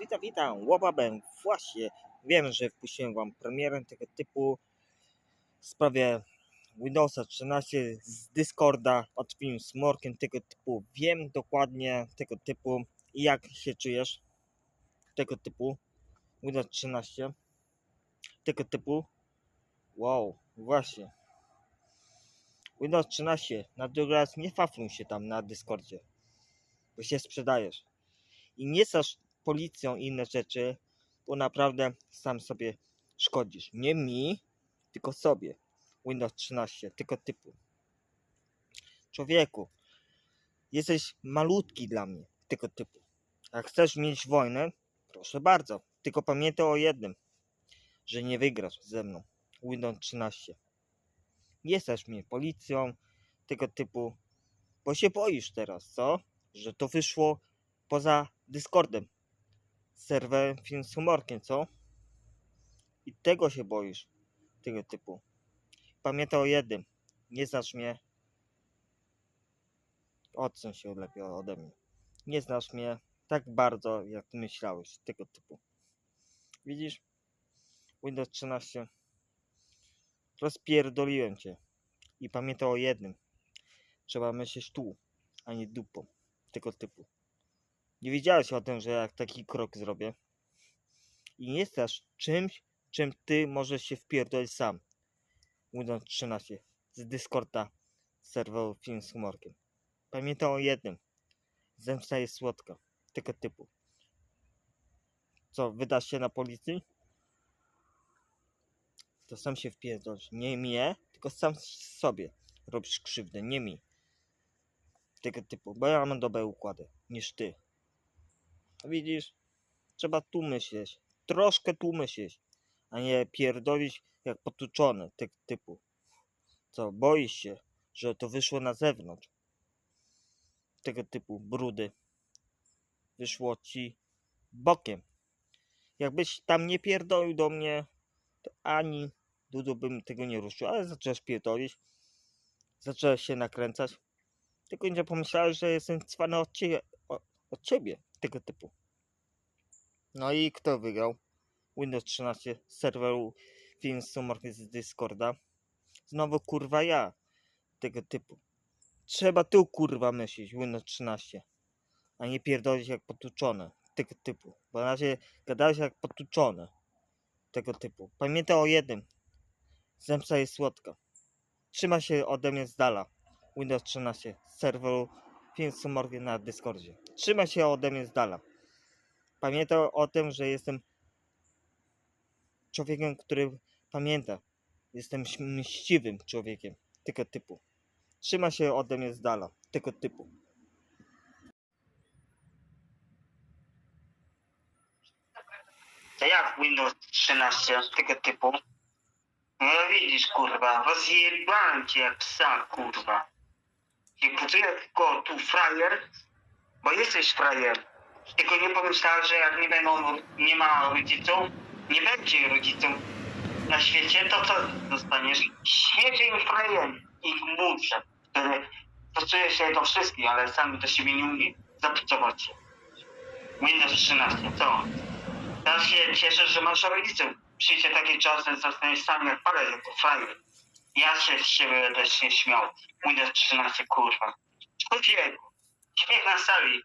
witam, witam, łobabem, właśnie wiem, że wpuściłem wam premierę tego typu w sprawie Windowsa 13 z Discorda od film z Morkiem tego typu, wiem dokładnie tego typu. Jak się czujesz? Tego typu? Windows 13 tego typu? Wow, właśnie. Windows 13 na drugi raz nie fafluj się tam na Discordzie bo się sprzedajesz. I nie stasz policją i inne rzeczy, bo naprawdę sam sobie szkodzisz. Nie mi, tylko sobie. Windows 13, tylko typu. Człowieku, jesteś malutki dla mnie, tylko typu. Jak chcesz mieć wojnę, proszę bardzo. Tylko pamiętaj o jednym, że nie wygrasz ze mną. Windows 13. Nie stać mnie policją, tego typu, bo się boisz teraz, co? Że to wyszło poza Discordem. Serwerem film z humorkiem, co? I tego się boisz. Tego typu. Pamiętaj o jednym. Nie znasz mnie. Odsuń się lepiej ode mnie. Nie znasz mnie tak bardzo, jak myślałeś. Tego typu. Widzisz? Windows 13. Rozpierdoliłem cię. I pamiętaj o jednym. Trzeba myśleć tu, a nie dupą. Tego typu. Nie wiedziałeś o tym, że jak taki krok zrobię. I nie jesteś czymś, czym ty możesz się wpierdolić sam. Windows 13 z Discorda serweru film z humorkiem. Pamiętaj o jednym. Zemsta jest słodka. Tego typu. Co, wydasz się na policji? To sam się wpierdolisz. Nie mnie, tylko sam sobie robisz krzywdę, nie mi. Tego typu, bo ja mam dobre układy niż ty. Widzisz? Trzeba tu myśleć. Troszkę tu myśleć. A nie pierdolić jak potuczony tego typu. Co, boisz się, że to wyszło na zewnątrz? Tego typu brudy. Wyszło ci bokiem. Jakbyś tam nie pierdolił do mnie, to ani Dudu bym tego nie ruszył. Ale zacząłeś pierdolić. Zacząłeś się nakręcać. Tylko nie pomyślałeś, że jestem cwany od ciebie. Od ciebie tego typu. No i kto wygrał? Windows 13 z serweru Film Summer z Discorda. Znowu kurwa ja tego typu. Trzeba tu kurwa myśleć Windows 13, a nie pierdolić jak potuczone tego typu. Bo na razie gadałeś jak potuczone tego typu. Pamiętaj o jednym. Zemsta jest słodka. Trzyma się ode mnie z dala. Windows 13 z serweru Film Summer na Discordzie. Trzyma się ode mnie z dala. Pamiętaj o tym, że jestem człowiekiem, który pamięta. Jestem mściwym człowiekiem tego typu. Trzyma się ode mnie z dala tego typu. To jak Windows 13 tego typu? No widzisz, kurwa, rozjebałem cię jak psa, kurwa. Nie pracuję tylko tu frajer, bo jesteś frajer. Tylko nie pomyślałeś, że jak nie będą, nie ma rodziców, nie będzie rodziców na świecie, to co dostaniesz? Śmiecie i frajer, ich muszę, który pracuje się do wszystkich, ale sami do siebie nie umie zapracować się. Windows 13, co? Teraz się cieszę, że masz rodziców. Przyjdzie taki czas, że zostaniesz sam jak parę jako frajer. Ja się z siebie będę się śmiał. Windows 13, kurwa. Człowieku, śmiech na sali.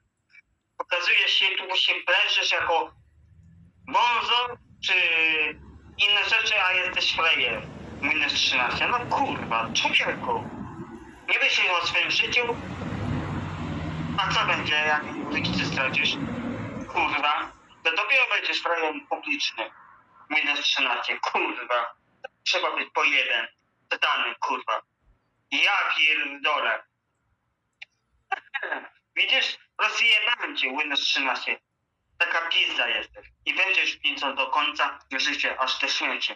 Pokazujesz się, tu się pleżesz jako bonzo, czy inne rzeczy, a jesteś frajer. Windows 13, no kurwa, człowieku. Nie myślisz o swoim życiu? A co będzie, jak rodzice stracisz? Kurwa, to dopiero będziesz frajerem publiczny. Windows 13, kurwa. Trzeba być po jeden. Dany, kurwa. Ja pierdolę. Widzisz, rozjebałem cię Windows 13. Taka pizda jesteś. I będziesz pizzą do końca życia, aż do śmierci.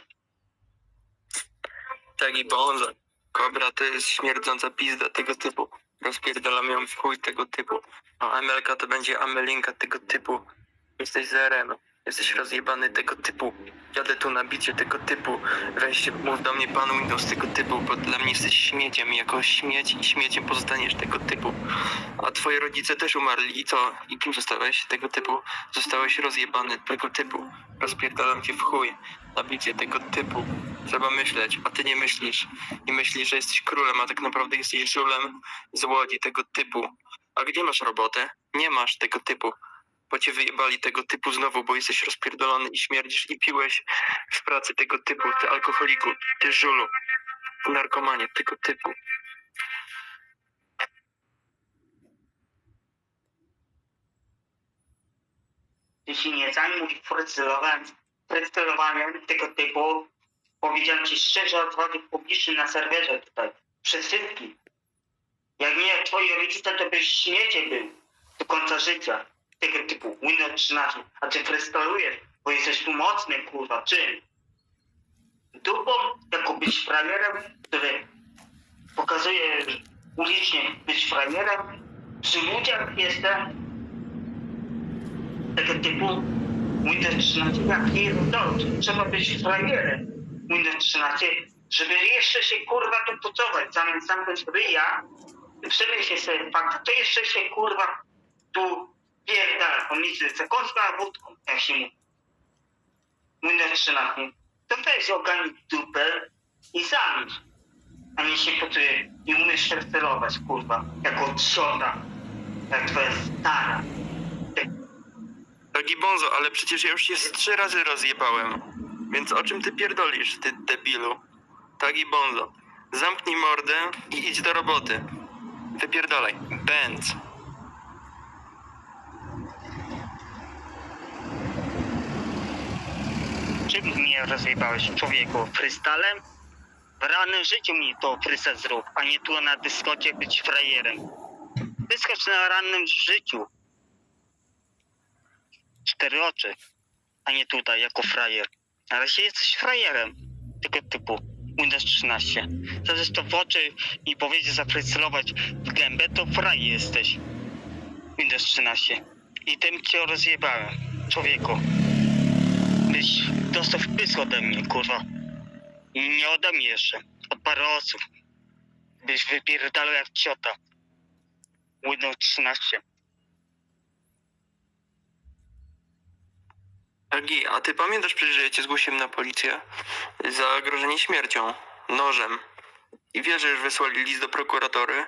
Taki bonza. Kobra to jest śmierdząca pizda tego typu. Rozpierdalam ją w chuj tego typu. A Amelka to będzie Amelinka tego typu. Jesteś zerem. Jesteś rozjebany tego typu. Jadę tu na bicie tego typu. Weź mów do mnie pan Windows tego typu, bo dla mnie jesteś śmieciem. Jako śmieć i śmieciem pozostaniesz tego typu. A twoi rodzice też umarli i co? I kim zostałeś tego typu? Zostałeś rozjebany tego typu. Rozpierdalam cię w chuj. Na bicie tego typu. Trzeba myśleć, a ty nie myślisz. I myślisz, że jesteś królem, a tak naprawdę jesteś żulem z łodzi tego typu. A gdzie masz robotę? Nie masz tego typu. Bo cię wyjebali tego typu znowu, bo jesteś rozpierdolony i śmierdzisz i piłeś w pracy tego typu, ty alkoholiku, ty żulu, narkomanie tego typu. Jeśli nie zajmuj freestylowaniem tego typu, powiedziałem ci szczerze odwagi publiczny na serwerze tutaj, przed. Jak nie twoi rodzice, to byś śmiecie był do końca życia. Tego typu Windows 13, a ty freestylujesz, bo jesteś tu mocny, kurwa, czym? Dupą, jako być frajerem, który pokazuje ulicznie być frajerem, przy ludziach jestem, tego typu Windows 13 jak pierdolę, trzeba być frajerem Windows 13, żeby jeszcze się kurwa tu pucować, zamiast zamknąć ryja, przemyśl sobie fakt, to jeszcze się kurwa tu pierdala pomiędzy zakąska a wódką, jak się mówi. Windows 13. To weź ogarnij dupę i zamknij, a nie się pocuje i umiesz sterować kurwa, jako trzota, jak twoja stara. Drogi Bonzo, ale przecież ja już się trzy razy rozjebałem. Więc o czym ty pierdolisz, ty debilu? Tagi Bonzo. Zamknij mordę i idź do roboty. Wypierdalaj. Benz. Czym mnie rozjebałeś, człowieku? Frystalem? W realnym życiu mi to frysa zrób, a nie tu na dyskocie być frajerem. Wyskocz na rannym życiu. Cztery oczy, a nie tutaj jako frajer. Na razie jesteś frajerem tego typu. Windows 13. Zamiast to w oczy i powiedzieć zafrycelować w gębę, to fraj jesteś. Windows 13. I tym cię rozjebałem, człowieku byś dostał wpysk ode mnie, kurwa. I nie ode mnie jeszcze, od parę osób. Byś wypierdalał jak ciota. Windows 13. Tagi, a ty pamiętasz przecież, że ja cię zgłosiłem na policję? Za grożenie śmiercią. Nożem. I wiesz, że już wysłali list do prokuratury.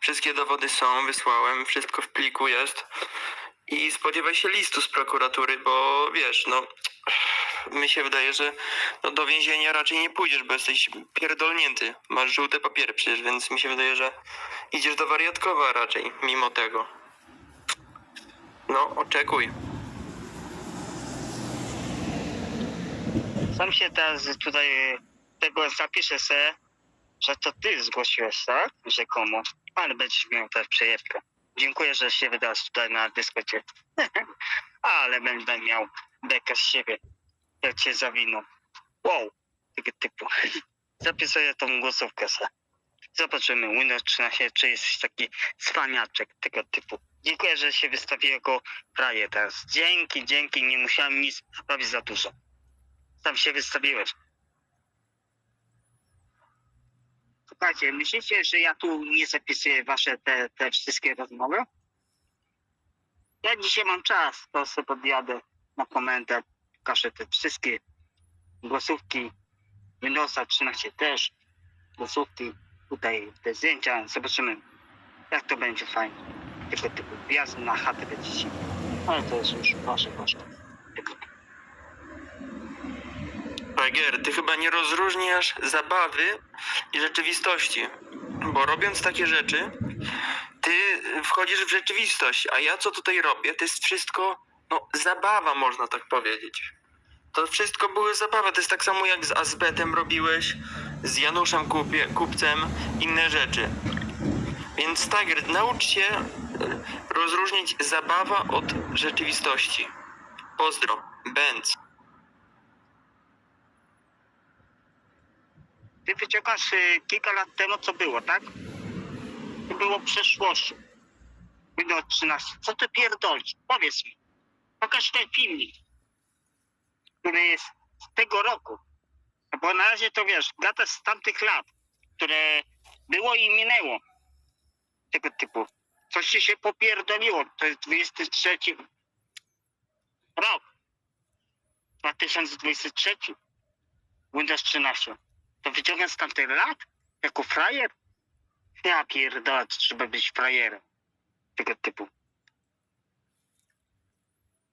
Wszystkie dowody są, wysłałem, wszystko w pliku jest. I spodziewaj się listu z prokuratury, bo wiesz, no... Mi się wydaje, że no, do więzienia raczej nie pójdziesz, bo jesteś pierdolnięty. Masz żółte papiery przecież, więc mi się wydaje, że idziesz do wariatkowa raczej, mimo tego. No, oczekuj. Sam się teraz tutaj tego zapiszę se, że to ty zgłosiłeś, tak? Rzekomo. Ale będziesz miał też przejewkę. Dziękuję, że się wydasz tutaj na dyskocie. Ale będę miał bekę z siebie, jak cię zawiną. Wow, tego typu. Zapisuję tą głosówkę se. Zobaczymy, Windows 13, czy jesteś taki cwaniaczek tego typu. Dziękuję, że się wystawiłem jako frajer teraz. Dzięki, dzięki, nie musiałem nic robić za dużo. Sam się wystawiłeś. Słuchajcie, myślicie, że ja tu nie zapisuję wasze te, te wszystkie rozmowy? Ja dzisiaj mam czas, to sobie podjadę na komendę, pokażę te wszystkie głosówki Windowsa 13 też, głosówki, tutaj te zdjęcia, zobaczymy jak to będzie fajnie. Tego typu wjazd na chatę będziecie. Ale to jest już wasze koszty. Tego typu. Tiger, ty chyba nie rozróżniasz zabawy i rzeczywistości. Bo robiąc takie rzeczy, ty wchodzisz w rzeczywistość, a ja co tutaj robię, to jest wszystko, no, zabawa, można tak powiedzieć. To wszystko były zabawy. To jest tak samo jak z Azbetem robiłeś, z Januszem Kupie, Kupcem, inne rzeczy. Więc Tiger, naucz się e, rozróżnić zabawa od rzeczywistości. Pozdro, Benz. Ty wyciągasz y, kilka lat temu, co było, tak? To było przeszłością. Windows 13. Co ty pierdolisz? Powiedz mi. Pokaż ten filmik. który jest z tego roku. Bo na razie to wiesz, gata z tamtych lat, które było i minęło. Tego typu. Coś ci się popierdoliło. To jest 23 rok. 2023. Windows 13. To wyciągam z tamtych lat? Jako frajer? Ja pierdolę, trzeba być frajerem. Tego typu.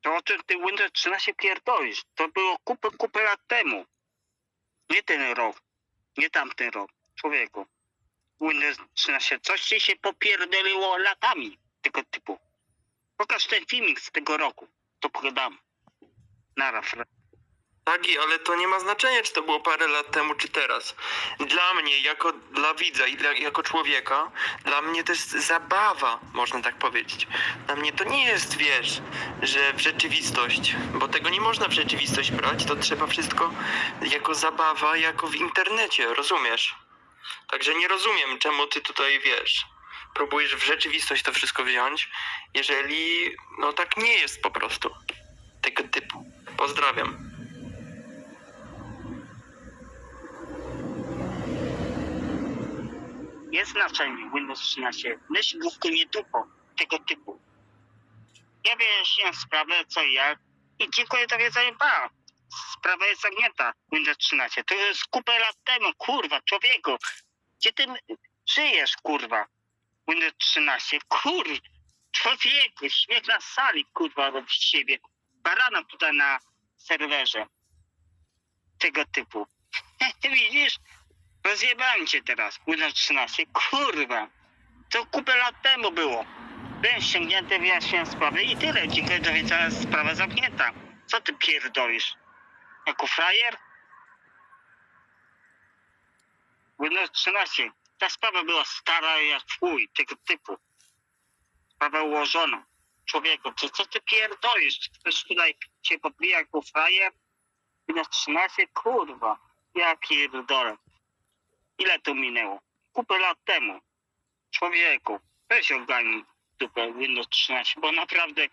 To o czym ty Windows 13 pierdolisz? To było kupę, kupę lat temu. Nie ten rok. Nie tamten rok. Człowieku. Windows 13. Coś ci się popierdoliło latami tego typu. Pokaż ten filmik z tego roku. To pogadam. Nara, fra- Tagi, ale to nie ma znaczenia, czy to było parę lat temu, czy teraz. Dla mnie, jako dla widza i dla, jako człowieka, dla mnie to jest zabawa, można tak powiedzieć. Dla mnie to nie jest, wiesz, że w rzeczywistość, bo tego nie można w rzeczywistość brać, to trzeba wszystko jako zabawa, jako w internecie, rozumiesz? Także nie rozumiem, czemu ty tutaj, wiesz, próbujesz w rzeczywistość to wszystko wziąć, jeżeli, no tak nie jest po prostu. Tego typu. Pozdrawiam. Jest znaczenie Windows 13. Myśl główką nie dupą. Tego typu. Ja wyjaśniłem sprawę, co i jak. I dziękuję tobie za jeba. Sprawa jest zamknięta. Windows 13. To jest kupę lat temu, kurwa, człowieku. Gdzie ty żyjesz, kurwa? Windows 13. Kur... Człowieku, śmiech na sali, kurwa, robi z siebie. Barana tutaj na serwerze. Tego typu. Widzisz? Rozjebałem cię teraz, Windows 13. Kurwa! To kupę lat temu było. Byłem ściągnięty, wyjaśniłem sprawę i tyle. Dziękuję do widzenia, sprawa zamknięta. Co ty pierdolisz? Jako frajer? Windows 13. Ta sprawa była stara jak chuj, tego typu. Sprawa ułożona. Człowieku, co, co ty pierdolisz? Ktoś tutaj cię podbija jako frajer? Windows 13? Kurwa. Ja pierdolę. Ile to minęło? Kupę lat temu. Człowieku, weź ogarnij dupę Windows 13, bo naprawdę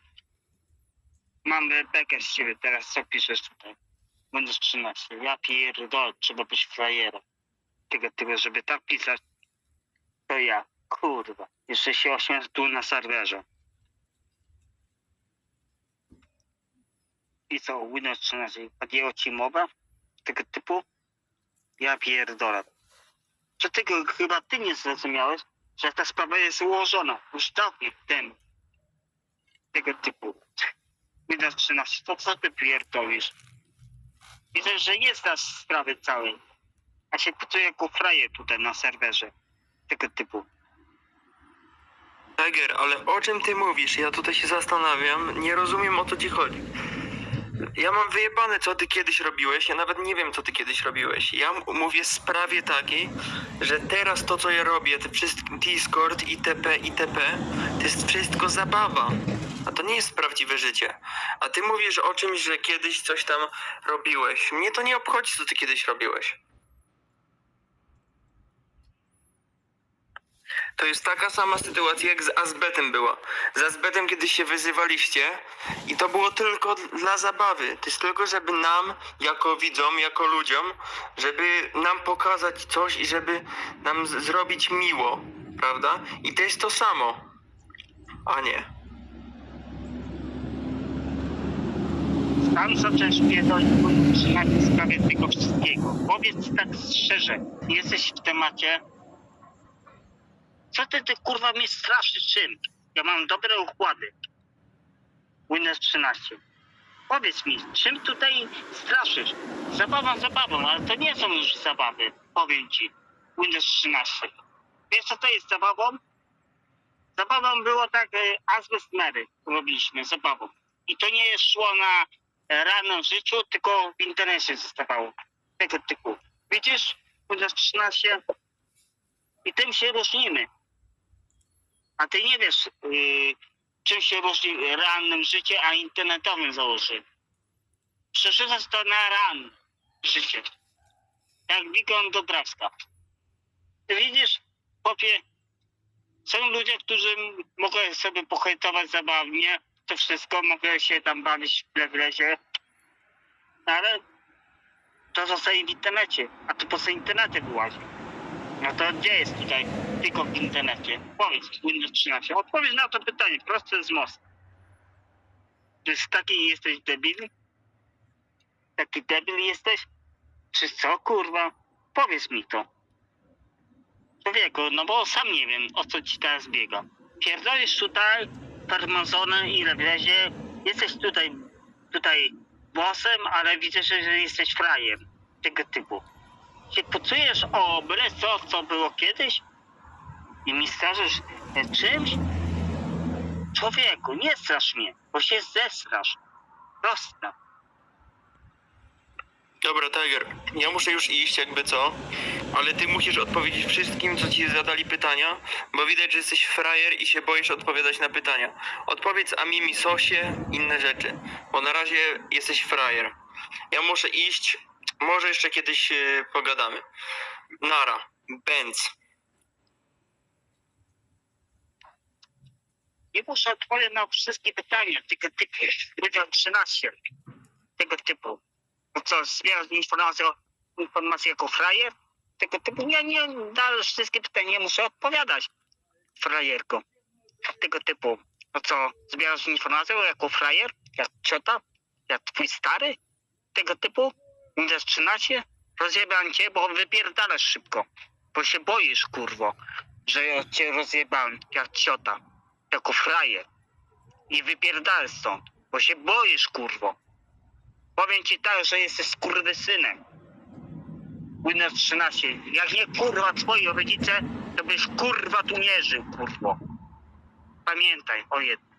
mam bekę z ciebie teraz, co piszesz tutaj. Windows 13. Ja pierdolę, trzeba być frajerem. Tego typu, żeby tak pisać, to ja. Kurwa. Jeszcze się ośmiesz tu na serwerze. I co, Windows 13? Podjęło ci mowa? Tego typu? Ja pierdolę. Że tego chyba ty nie zrozumiałeś, że ta sprawa jest ułożona już dawno temu. Tego typu. Windows 13, to co ty pierdolisz? Widzę, że nie znasz sprawy całej. A się poczuję jako frajer tutaj na serwerze. Tego typu. Tiger, ale o czym ty mówisz? Ja tutaj się zastanawiam, nie rozumiem o co ci chodzi. Ja mam wyjebane, co ty kiedyś robiłeś, ja nawet nie wiem, co ty kiedyś robiłeś. Ja m- mówię sprawie takiej, że teraz to, co ja robię, te wszystkie Discord, itp., itp., to jest wszystko zabawa. A to nie jest prawdziwe życie. A ty mówisz o czymś, że kiedyś coś tam robiłeś. Mnie to nie obchodzi, co ty kiedyś robiłeś. To jest taka sama sytuacja jak z Azbetem była. Z Azbetem kiedyś się wyzywaliście i to było tylko dla zabawy. To jest tylko, żeby nam, jako widzom, jako ludziom, żeby nam pokazać coś i żeby nam zrobić miło, prawda? I to jest to samo. A nie. Tam zacząłeś pierdolić 13 w sprawie tego wszystkiego. Powiedz tak szczerze, jesteś w temacie. Co ty, ty kurwa mnie straszysz? Czym? Ja mam dobre układy. Windows 13. Powiedz mi, czym tutaj straszysz? Zabawą, zabawą, ale to nie są już zabawy. Powiem ci. Windows 13. Wiesz co to jest zabawą? Zabawą było tak e, Azbest Mary robiliśmy, zabawą. I to nie szło na realnym życiu, tylko w internecie zostawało. Tego typu. Widzisz? Windows 13. I tym się różnimy. A ty nie wiesz, yy, czym się różni realnym życie, a internetowym założy. Przerzucasz to na realne życie. Jak Wikon Dobrawska. Ty widzisz, popie, są ludzie, którzy mogą sobie pohejtować zabawnie, to wszystko, mogą się tam bawić w lesie. Ale to zostaje w internecie, a tu po internecie wyłazi? No to gdzie jest tutaj tylko w internecie? Powiedz Windows 13. Odpowiedz na to pytanie, proste z mostu. Czy taki jesteś debil? Taki debil jesteś? Czy co, kurwa? Powiedz mi to. Człowieku, no bo sam nie wiem, o co ci teraz biega. Pierdolisz tutaj farmazony ile wlezie. Jesteś tutaj, tutaj bossem, ale widzę, że jesteś frajem tego typu. Się pucujesz o byle co, co było kiedyś i mi skażesz e, czymś? Człowieku, nie strasz mnie, bo się zesrasz. Proste. Dobra, Tiger, ja muszę już iść, jakby co, ale ty musisz odpowiedzieć wszystkim, co ci zadali pytania, bo widać, że jesteś frajer i się boisz odpowiadać na pytania. Odpowiedz Amimi Sosie, inne rzeczy, bo na razie jesteś frajer. Ja muszę iść, może jeszcze kiedyś e, pogadamy. Nara, Benz. Nie muszę odpowiedzieć na wszystkie pytania tego typu. Wydział 13 tego typu. No co, zbierasz informacje, informacje jako frajer? Tego typu. Ja nie na wszystkie pytania muszę odpowiadać. Frajerko. Tego typu. No co, zbierasz informacje jako frajer? Jak ciota? Jak twój stary? Tego typu? Windows 13? Rozjebałem cię, bo wypierdalasz szybko. Bo się boisz, kurwo, że ja cię rozjebałem jak ciota jako frajer. I wypierdalaj stąd, bo się boisz, kurwo. Powiem ci tak, że jesteś skurwysynem. Windows 13. Jak nie kurwa twoi rodzice, to byś kurwa tu nie żył, kurwo. Pamiętaj o jednym.